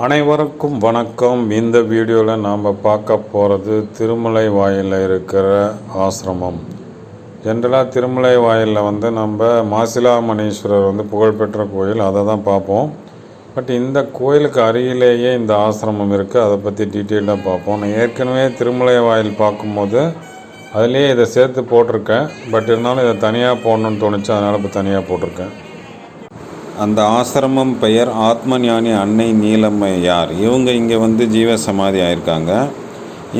அனைவருக்கும் வணக்கம். இந்த வீடியோவில் நாம் பார்க்க போகிறது திருமலை வாயிலில் இருக்கிற ஆசிரமம். ஜென்ரலாக திருமலை வாயிலில் வந்து நம்ம மாசிலாமணீஸ்வரர் வந்து புகழ்பெற்ற கோயில் அதை தான் பார்ப்போம். பட் இந்த கோயிலுக்கு அருகிலேயே இந்த ஆசிரமம் இருக்குது அதை பற்றி டீட்டெயிலாக பார்ப்போம். நான் ஏற்கனவே திருமலை வாயில் பார்க்கும்போது அதுலேயே இதை சேர்த்து போட்டிருக்கேன். பட் இருந்தாலும் இதை தனியாக போடணும்னு தோணுச்சு. அதனால் இப்போ தனியாக போட்டிருக்கேன். அந்த ஆசிரமம் பெயர் ஆத்மஞானி அன்னை நீலம்மையார். இவங்க இங்கே வந்து ஜீவ சமாதி ஆயிருக்காங்க.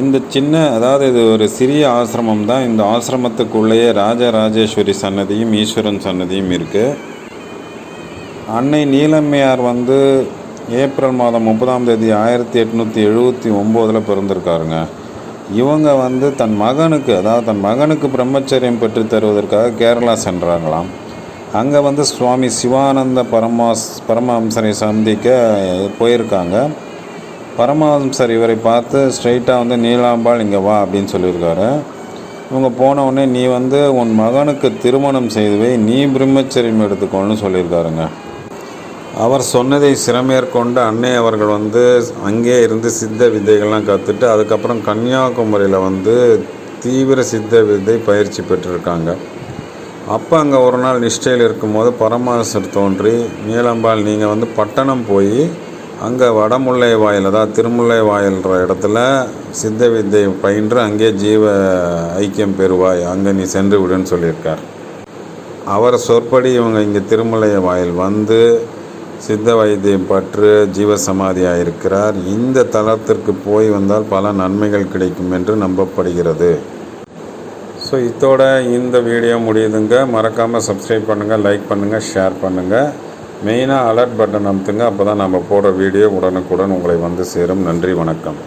இந்த சின்ன அதாவது இது ஒரு சிறிய ஆசிரமம் தான். இந்த ஆசிரமத்துக்குள்ளேயே ராஜராஜேஸ்வரி சன்னதியும் ஈஸ்வரன் சன்னதியும் இருக்குது அன்னை நீலம்மையார் வந்து ஏப்ரல் மாதம் முப்பதாம் தேதி ஆயிரத்தி எட்நூற்றி எழுபத்தி ஒம்போதில் பிறந்திருக்காருங்க. இவங்க வந்து தன் மகனுக்கு அதாவது தன் மகனுக்கு பிரம்மச்சரியம் பெற்று தருவதற்காக கேரளா சென்றாங்களாம். அங்கே வந்து சுவாமி சிவானந்த பரமாஸ் பரமஹம்சரை சந்திக்க போயிருக்காங்க. பரமஹம்சர் இவரை பார்த்து ஸ்ட்ரைட்டாக வந்து நீலாம்பாள் இங்கே வா அப்படின்னு சொல்லியிருக்காரு. இவங்க போனவுடனே நீ வந்து உன் மகனுக்கு திருமணம் செய்துவை நீ பிரம்மச்சரியம் எடுத்துக்கோன்னு சொல்லியிருக்காருங்க. அவர் சொன்னதை சிறமேற்கொண்டு அன்னை அவர்கள் வந்து அங்கே இருந்து சித்த வித்தைகள்லாம் கற்றுட்டு அதுக்கப்புறம் கன்னியாகுமரியில் வந்து தீவிர சித்த வித்தை பயிற்சி பெற்றிருக்காங்க. அப்போ அங்கே ஒரு நாள் நிஷ்டையில் இருக்கும்போது பரமாசர் தோன்றி நீலம்பாள் நீங்கள் வந்து பட்டணம் போய் அங்கே வடமுல்லை வாயில் அதாவது திருமுல்லை வாயில்ன்ற இடத்துல சித்த வித்தை பயின்று அங்கே ஜீவ ஐக்கியம் பெறுவாய் அங்கே நீ சென்று விடுன்னு சொல்லியிருக்கார். அவர் சொற்படி இவங்க இங்கே திருமுல்லை வாயில் வந்து சித்த வைத்தியம் பற்று ஜீவசமாதியாக இருக்கிறார் இந்த தலத்திற்கு போய் வந்தால் பல நன்மைகள் கிடைக்கும் என்று நம்பப்படுகிறது. ஸோ இதோட இந்த வீடியோ முடியுதுங்க. மறக்காமல் சப்ஸ்கிரைப் பண்ணுங்கள் லைக் பண்ணுங்கள் ஷேர் பண்ணுங்கள் மெயினாக அலர்ட் பட்டன் அமுத்துங்க. அப்போ தான் நம்ம போடுற வீடியோ உடனுக்குடன் உங்களை வந்து சேரும். நன்றி வணக்கம்.